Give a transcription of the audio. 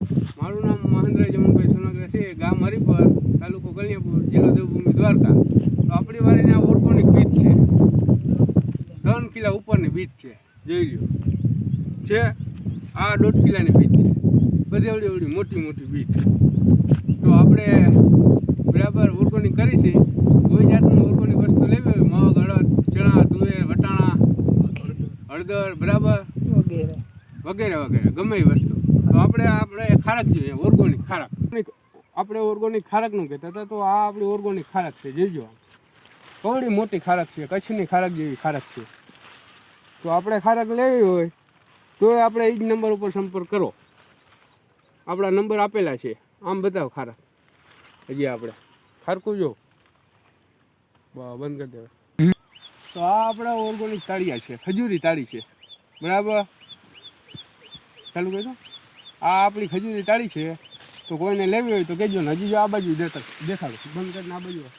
મારું નામ મહેન્દ્ર જમનભાઈ સોનગરા છે ગામ હરિપર તાલુકો કલ્યાપુર જિલ્લો દેવભૂમિ દ્વારકા. તો આપણી વાડીને આ ઓર્ગોનિક બીટ છે. ત્રણ કિલા ઉપરની બીટ છે જોઈ લો છે આ દોઢ કિલાની બીટ છે. બધી એવડી એવડી મોટી મોટી બીટ. તો આપણે બરાબર ઓર્ગોનિક કરી છે. કોઈ જાતનું ઓર્ગોનિક વસ્તુ લેવી હોય મગ હળદ ચણા તુવેર વટાણા હળદર બરાબર? વગેરે. વગેરે વગેરે ગમે એ વસ્તુ. આપણે આપણે ખારક જોઈએ, ઓર્ગોનિક ખારક. આપણે ઓર્ગોનિક ખારકનું કહેતા હતા, તો આ આપણી ઓર્ગોનિક ખારક છે જોઈજો કવડી મોટી ખારક છે, કચ્છની ખારક જેવી ખારક છે. તો આપણે ખારક લેવી હોય તો આપણે એ જ નંબર ઉપર સંપર્ક કરો. આપણા નંબર આપેલા છે, આમ બતાવો ખારક. હજી આપણે. ખારકું જો. બંધ કરી દેવાય. તો આ આપણા ઓર્ગોનિક તાળીયા છે, ખજૂરી તાળી છે. બરાબર? ચાલુ દો. આ આપણી ખજૂરી તાળી છે. તો કોઈને લેવી હોય તો કહેજો ને હજી જો આ બાજુ દેતા દેખાડો. બંધ કરીને આ બાજુ